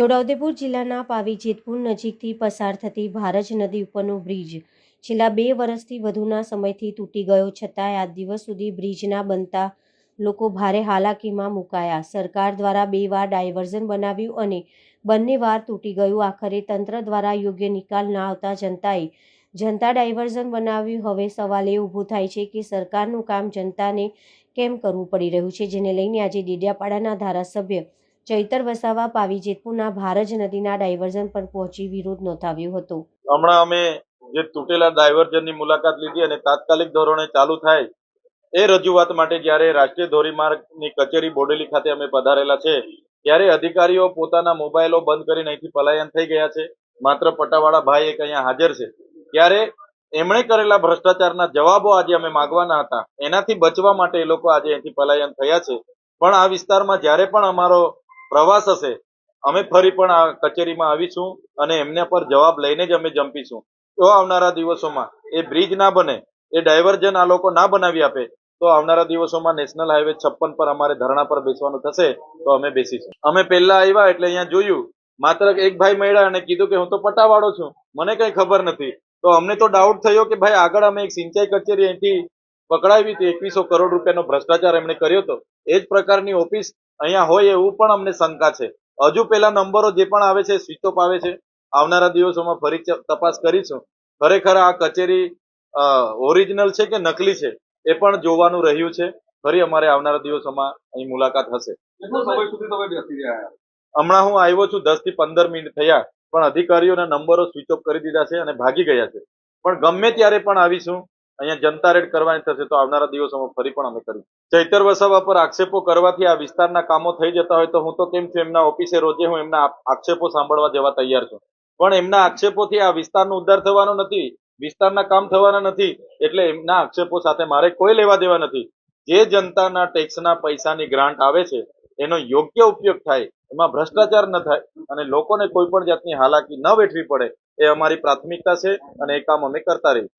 છોટાઉદેપુર જિલ્લાના પાવી જેતપુર નજીકથી પસાર થતી ભારજ નદી ઉપરનો બ્રિજ છેલ્લા બે વર્ષથી વધુના સમયથી તૂટી ગયો છતાંય આ દિવસ સુધી બ્રિજના બનતા લોકો ભારે હાલાકીમાં મુકાયા. સરકાર દ્વારા બે વાર ડાયવર્ઝન બનાવ્યું અને બંને વાર તૂટી ગયું. આખરે તંત્ર દ્વારા યોગ્ય નિકાલ ન આવતા જનતાએ જનતા ડાયવર્ઝન બનાવ્યું. હવે સવાલ એ ઊભો થાય છે કે સરકારનું કામ જનતાને કેમ કરવું પડી રહ્યું છે? જેને લઈને આજે ડેડિયાપાડાના ધારાસભ્ય ચૈતર વસાવા પાવી જેતપુરના ભારજ નદીના ડાયવર્ઝન પર પહોંચી વિરોધ નોંધાવ્યો હતો. હમણાં અમે જે તૂટેલા ડાયવર્ઝનની મુલાકાત લીધી અને તાત્કાલિક ધોરણે ચાલુ થાય એ રજૂઆત માટે જ્યારે રાષ્ટ્રીય ધોરીમાર્ગની કચેરી બોડેલી ખાતે અમે પધારેલા છે, ત્યારે અધિકારીઓ પોતાના મોબાઈલો બંધ કરીને અહીંથી પલાયન થઈ ગયા છે. માત્ર પટાવાળા ભાઈ એક અહીંયા હાજર છે. ત્યારે એમણે કરેલા ભ્રષ્ટાચારના જવાબો આજે અમે માગવાના હતા. એનાથી બચવા માટે એ લોકો આજે અહીંથી પલાયન થયા છે. પણ આ વિસ્તારમાં જ્યારે પણ અમારો પ્રવાસ હશે. અમે ફરી પણ આ કચેરીમાં આવીશું અને એમના પર જવાબ લઈને જ અમે જંપીશું. તો આવનારા દિવસોમાં એ બ્રિજ ના બને, એ ડાયવર્ઝન આ લોકો ના બનાવી આપે, તો આવનારા દિવસોમાં નેશનલ હાઈવે છપ્પન પર અમારે ધરણા પર બેસવાનું થશે, તો અમે બેસીશું. અમે પહેલા આવ્યા એટલે અહીંયા જોયું, માત્ર એક ભાઈ મળ્યા અને કીધું કે હું તો પટાવાળો છું. મને કઈ ખબર નથી. તો અમને તો ડાઉટ થયો કે ભાઈ આગળ અમે એક સિંચાઈ કચેરી અહીંથી પકડાવી હતી, એકવીસો કરોડ રૂપિયાનો ભ્રષ્ટાચાર એમણે કર્યો હતો. એ જ પ્રકારની ઓફિસ અહીંયા હોય એવું પણ અમને શંકા છે. હજુ પેલા નંબરો જે પણ આવે છે સ્વિચ ઓફ આવે છે આવનારા દિવસોમાં ફરી તપાસ કરીશું. ખરેખર આ કચેરી ઓરિજિનલ છે કે નકલી છે એ પણ જોવાનું રહ્યું છે. ફરી અમારે આવનારા દિવસોમાં અહીં મુલાકાત હશે. હમણાં હું આવ્યો છું દસથી પંદર મિનિટ થયા પણ અધિકારીઓના નંબરો સ્વિચ ઓફ કરી દીધા છે અને ભાગી ગયા છે. પણ ગમે ત્યારે પણ આવીશું. અહીંયા જનતા રેડ કરવાની થશે તો આવનારા દિવસોમાં ફરી પણ અમે કરીશું. ચૈતર વસાવા પર આક્ષેપો કરવાથી આ વિસ્તારના કામો થઈ જતા હોય તો હું તો કેમ છું એમના ઓફિસે રોજે હું એમના આક્ષેપો સાંભળવા જવા તૈયાર છું. પણ એમના આક્ષેપોથી આ વિસ્તારનો ઉદ્ધાર થવાનો નથી, વિસ્તારના કામ થવાના નથી, એટલે એમના આક્ષેપો સાથે મારે કોઈ લેવા દેવા નથી. જે જનતાના ટેક્સના પૈસાની ગ્રાન્ટ આવે છે, એનો યોગ્ય ઉપયોગ થાય, એમાં ભ્રષ્ટાચાર ન થાય અને લોકોને કોઈ પણ જાતની હાલાકી ન વેઠવી પડે, એ અમારી પ્રાથમિકતા છે અને એ કામ અમે કરતા રહીશું.